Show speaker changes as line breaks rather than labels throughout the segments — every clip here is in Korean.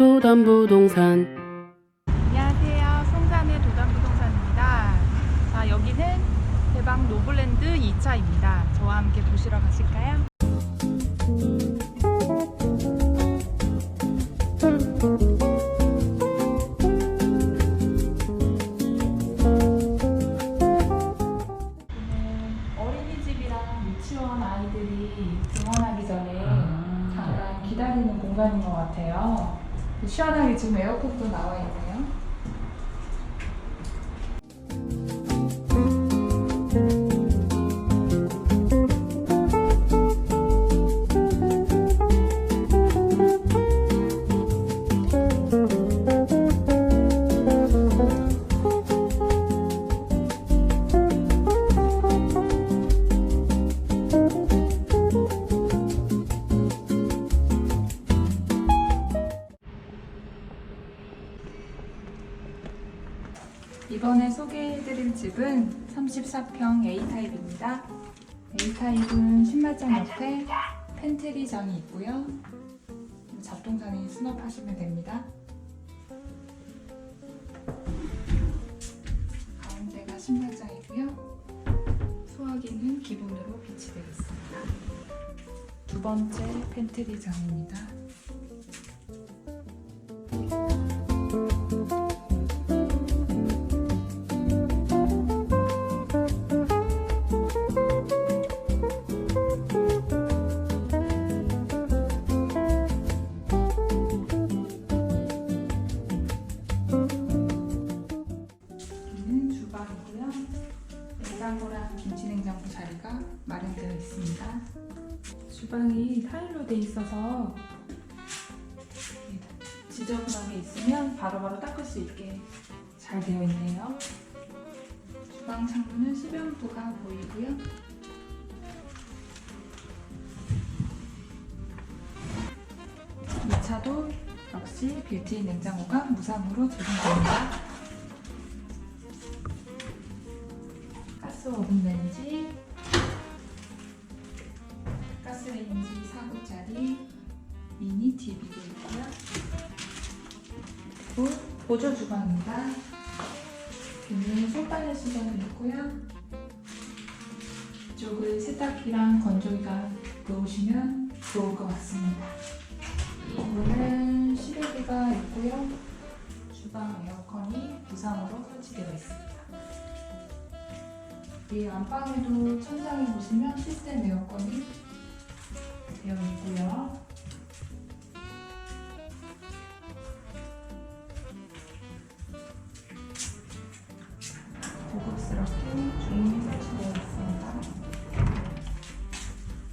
도담부동산
안녕하세요. 송산의 도담부동산입니다. 자, 여기는 대방 노블랜드 2차입니다. 저와 함께 보시러 가실까요? 어린이집이랑 유치원 아이들이 등원하기 전에 잠깐 기다리는 공간인 것 같아요. 시원하게 지금 에어컨도 나와 있네요. 소개해드릴 집은 34평 A타입입니다. A타입은 신발장 옆에 팬트리장이 있고요. 잡동사니 수납하시면 됩니다. 가운데가 신발장이고요. 소화기는 기본으로 비치되어 있습니다. 두 번째 팬트리장입니다. 주방이고요. 냉장고랑 김치냉장고 자리가 마련되어 있습니다. 주방이 타일로 돼 있어서 지저분한 게 있으면 바로 바로 닦을 수 있게 잘 되어 있네요. 주방 창문은 수변부가 보이고요. 이 차도 역시 빌트인 냉장고가 무상으로 제공됩니다. 가스 오븐 렌지, 가스레인지 4구짜리 미니 TV도 있고요. 그리고 보조 주방입니다. 여기는 손빨래 수전이 있고요. 이쪽을 세탁기랑 건조기가 놓으시면 좋을 것 같습니다. 이 문은 실외기가 있고요. 주방 에어컨이 무상으로 설치되어 있습니다. 이 안방에도 천장에 보시면 시스템 에어컨이 되어 있고요. 고급스럽게 주인이 설치되어 있습니다.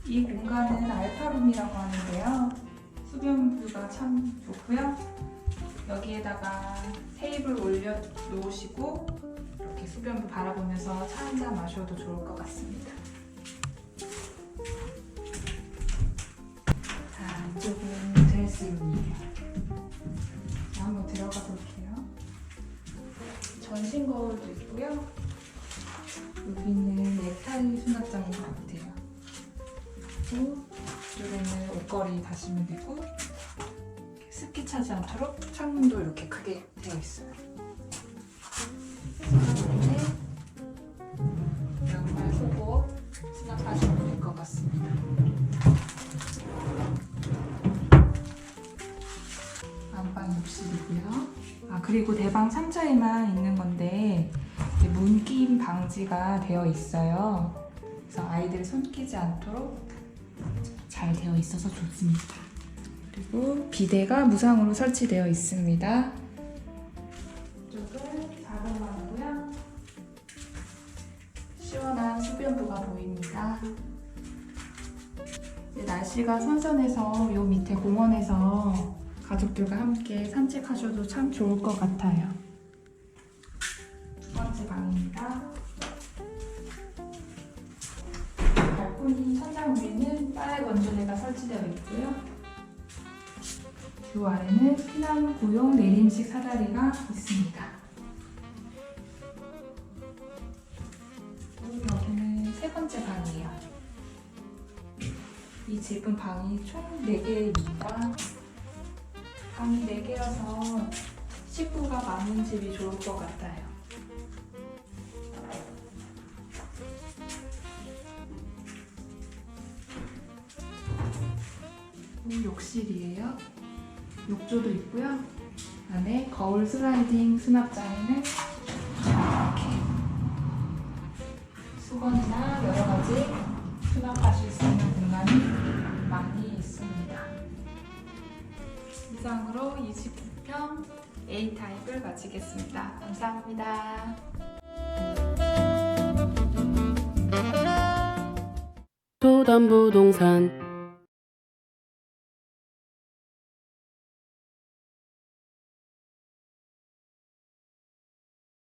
이 공간은 알파룸이라고 하는데요. 수변 뷰가 참 좋고요. 여기에다가 테이블 올려 놓으시고 이렇게 수변부 바라보면서 차 한 잔 마셔도 좋을 것 같습니다. 자, 이쪽은. 자, 한번 들어가 볼게요. 전신 거울도 있고요. 여기는 넥타이 수납장인 것 같아요. 그리고 이쪽에는 옷걸이 다시면 되고 습기 차지 않도록 창문도 이렇게 크게 되어 있어요. 그다음에 양말 속옷 수납하시면 될 것 같습니다. 안방 욕실이고요. 아 그리고 대방 3차에만 있는 건데 문김 방지가 되어 있어요. 그래서 아이들 손 끼지 않도록 잘 되어 있어서 좋습니다. 그리고 비데가 무상으로 설치되어 있습니다. 날씨가 선선해서 요 밑에 공원에서 가족들과 함께 산책하셔도 참 좋을 것 같아요. 두 번째 방입니다. 발코니 천장 위에는 빨래 건조대가 설치되어 있고요. 그 아래는 피난 구용 내림식 사다리가 있습니다. 그리고 여기는 세 번째 방이에요. 이 집은 방이 총 4개입니다. 방이 4개여서 식구가 많은 집이 좋을 것 같아요. 음, 욕실이에요. 욕조도 있고요. 안에 거울 슬라이딩 수납장에는 이렇게 수건이나 여러 가지 수납하실 수 있는 공간이 많이 있습니다. 이상으로 29평 A타입을 마치겠습니다. 감사합니다.
도담부동산